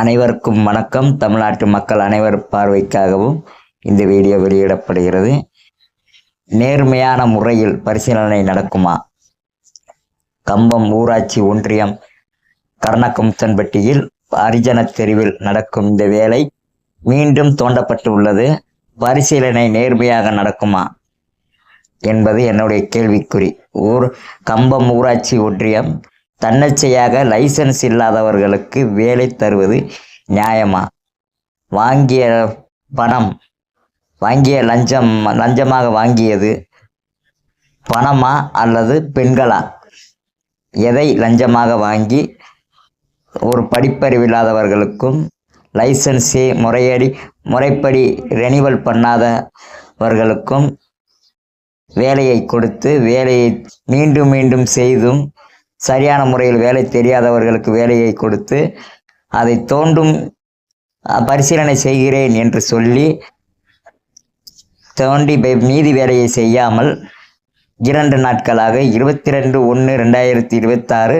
அனைவருக்கும் வணக்கம். தமிழ்நாட்டு மக்கள் அனைவர் பார்வைக்காகவும் இந்த வீடியோ வெளியிடப்படுகிறது. நேர்மையான முறையில் பரிசீலனை நடக்குமா? கம்பம் ஊராட்சி ஒன்றியம் கர்ணக்கம்சன்பட்டியில் அரிஜன தெருவில் நடக்கும் இந்த வேலை மீண்டும் தோண்டப்பட்டு உள்ளது பரிசீலனை நேர்மையாக நடக்குமா? என்பது என்னுடைய கேள்விக்குறி. ஊர் கம்பம் ஊராட்சி ஒன்றியம் தன்னச்சையாக லைசன்ஸ் இல்லாதவர்களுக்கு வேலை தருவது நியாயமா? வாங்கிய பணம் வாங்கிய லஞ்சம் லஞ்சமாக வாங்கியது பணமா அல்லது பெண்களா? எதை லஞ்சமாக வாங்கி ஒரு படிப்பறிவில்லாதவர்களுக்கும் லைசன்ஸே முறையடி முறைப்படி ரெனிவல் பண்ணாதவர்களுக்கும் வேலையை கொடுத்து வேலையை மீண்டும் மீண்டும் செய்தும் சரியான முறையில் வேலை தெரியாதவர்களுக்கு வேலையை கொடுத்து அதை தோண்டும் பரிசீலனை செய்கிறேன் என்று சொல்லி தோண்டி மீதி வேலையை செய்யாமல் இரண்டு நாட்களாக இருபத்தி ரெண்டு ஒன்று ரெண்டாயிரத்தி இருபத்தாறு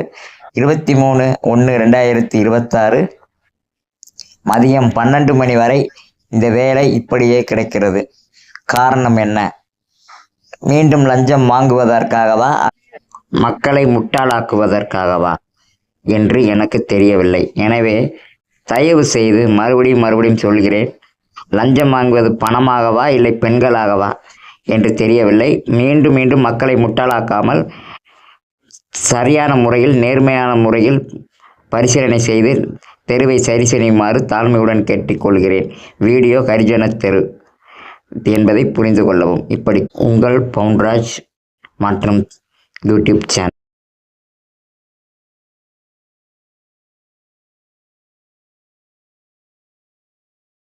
இருபத்தி மூணு ஒன்று ரெண்டாயிரத்தி இருபத்தாறு மதியம் பன்னெண்டு மணி வரை இந்த வேலை இப்படியே கிடைக்கிறது. காரணம் என்ன? மீண்டும் லஞ்சம் வாங்குவதற்காகவா? மக்களை முட்டாளாக்குவதற்காகவா என்று எனக்கு தெரியவில்லை. எனவே தயவு செய்து மறுபடியும் மறுபடியும் சொல்கிறேன் லஞ்சம் வாங்குவது பணமாகவா இல்லை பெண்களாகவா என்று தெரியவில்லை. மீண்டும் மீண்டும் மக்களை முட்டாளாக்காமல் சரியான முறையில் நேர்மையான முறையில் பரிசீலனை செய்து தெருவை சரி செய்யுமாறு தாழ்மையுடன் கேட்டுக்கொள்கிறேன். வீடியோ ஹரிஜன தெரு என்பதை புரிந்து கொள்ளவும். இப்படி உங்கள் பவுன்ராஜ் மற்றும் YouTube channel.